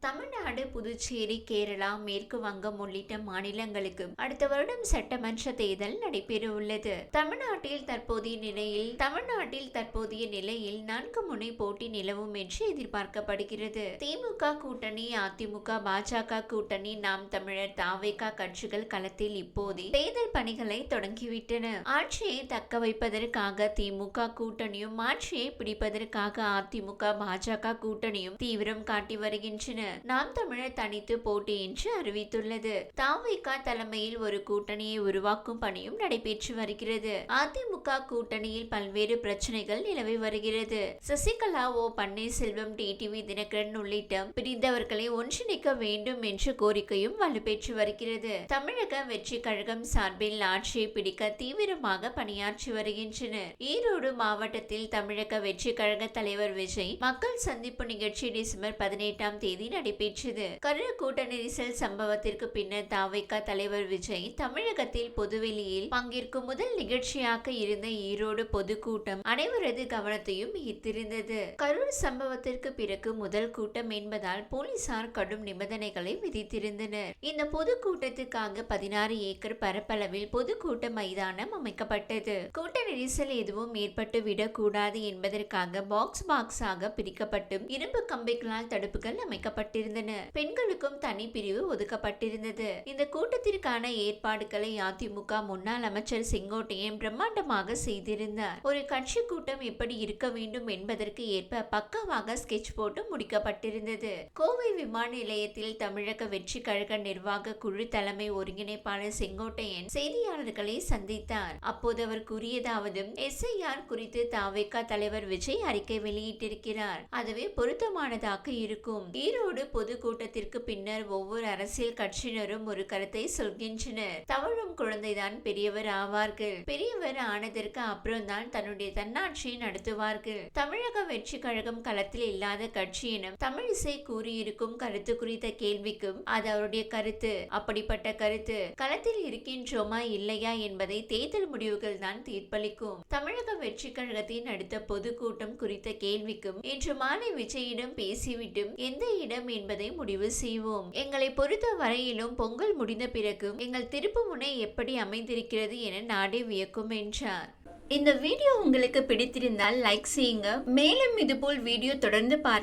தமிழ்நாடு புதுச்சேரி கேரளா மேற்கு வங்கம் உள்ளிட்ட மாநிலங்களுக்கு அடுத்த வருடம் சட்டமன்ற தேர்தல் நடைபெற உள்ளது தமிழ்நாட்டில் தற்போதைய நிலையில் தமிழ்நாட்டில் தற்போதைய நிலையில் நான்கு முனை போட்டி நிலவும் என்று எதிர்பார்க்கப்படுகிறது. திமுக கூட்டணி அதிமுக பாஜக கூட்டணி நாம் தமிழர் தாவேகா கட்சிகள் களத்தில் இப்போதே தேர்தல் பணிகளை தொடங்கிவிட்டன. ஆட்சியை தக்க வைப்பதற்காக திமுக கூட்டணியும் ஆட்சியை பிடிப்பதற்காக அதிமுக பாஜக கூட்டணியும் தீவிரம் காட்டி வருகின்றன. நாம் தமிழர் தனித்து போட்டி என்று அறிவித்துள்ளது. தாவிக தலைமையில் ஒரு கூட்டணியை உருவாக்கும் பணியும் நடைபெற்று வருகிறது. அதிமுக கூட்டணியில் பல்வேறு பிரச்சனைகள் நிலவி வருகிறது. சசிகலா ஓ பன்னீர்செல்வம் டிடிவி தினகரன் உள்ளிட்ட பிரிந்தவர்களை ஒன்றிணைக்க வேண்டும் என்ற கோரிக்கையும் வலுப்பெற்று வருகிறது. தமிழக வெற்றி கழகம் சார்பில் ஆட்சியை பிடிக்க தீவிரமாக பணியாற்றி வருகின்றனர். ஈரோடு மாவட்டத்தில் தமிழக வெற்றி கழக தலைவர் விஜய் மக்கள் சந்திப்பு நிகழ்ச்சி டிசம்பர் பதினெட்டாம் தேதி நடைபெற்றது. கருண கூட்ட நெரிசல் சம்பவத்திற்கு பின்னர் தாவைக்கா தலைவர் விஜய் தமிழகத்தில் பொதுவெளியில் பங்கேற்கும் முதல் நிகழ்ச்சியாக இருந்த ஈரோடு பொதுக்கூட்டம் அனைவரது கவனத்தையும் ஈர்த்திருந்தது. கரூர் சம்பவத்திற்கு பிறகு முதல் கூட்டம் என்பதால் போலீசார் கடும் நிபந்தனைகளை விதித்திருந்தனர். இந்த பொதுக்கூட்டத்துக்காக பதினாறு ஏக்கர் பரப்பளவில் பொதுக்கூட்ட மைதானம் அமைக்கப்பட்டது. கூட்ட நெரிசல் எதுவும் ஏற்பட்டு விடக்கூடாது என்பதற்காக பாக்ஸ் பாக்ஸாக பிரிக்கப்பட்டு இரும்பு கம்பிகளால் தடுப்புகள் அமைக்கப்பட்டது ஒதுக்கப்பட்டிருந்தன பெண்களுக்கும் தனி பிரிவு ஒதுக்கப்பட்டிருந்தது. இந்த கூட்டத்திற்கான ஏற்பாடுகளை அதிமுக முன்னாள் அமைச்சர் செங்கோட்டையன் பிரம்மாண்டமாக செய்திருந்தார். ஒரு கட்சி கூட்டம் எப்படி இருக்க வேண்டும் என்பதற்கு ஏற்ப பக்கமாக ஸ்கெட்ச் போட்டு முடிக்கப்பட்டிருந்தது. கோவை விமான நிலையத்தில் தமிழக வெற்றி கழக நிர்வாக குழு தலைமை ஒருங்கிணைப்பாளர் செங்கோட்டையன் செய்தியாளர்களை சந்தித்தார். அப்போது அவர் கூறியதாவது எஸ்ஐஆர் குறித்து தாவேகா தலைவர் விஜய் அறிக்கை வெளியிட்டிருக்கிறார். அதுவே பொருத்தமானதாக இருக்கும். ஈரோடு பொதுக்கூட்டத்திற்கு பின்னர் ஒவ்வொரு அரசியல் கட்சியினரும் ஒரு கருத்தை சொல்கின்றனர். தவழும் குழந்தைதான் பெரியவர் ஆவார்கள். பெரியவர் ஆனதற்கு அப்புறம்தான் தன்னுடைய தன்னாட்சியை நடத்துவார்கள். தமிழக வெற்றி கழகம் களத்தில் இல்லாத கட்சி தமிழிசை கூறியிருக்கும் கருத்து குறித்த கேள்விக்கும் அது அவருடைய கருத்து. அப்படிப்பட்ட கருத்து களத்தில் இருக்கின்றோமா இல்லையா என்பதை தேர்தல் முடிவுகள் தான் தீர்ப்பளிக்கும். தமிழக வெற்றி கழகத்தின் அடுத்த பொதுக்கூட்டம் குறித்த கேள்விக்கும் இன்று மாலை விஜயிடம் பேசிவிட்டும் எந்த இடம் என்பதை முடிவு செய்வோம். எங்களை பொறுத்த வரையிலும் பொங்கல் முடிந்த பிறகும் எங்கள் திருப்பு முனை எப்படி அமைந்திருக்கிறது என நாடே வியக்கும் என்றார். இந்த வீடியோ உங்களுக்கு பிடித்திருந்தால் லைக் செய்யுங்க. மேலும் இதுபோல் வீடியோ தொடர்ந்து பார்க்க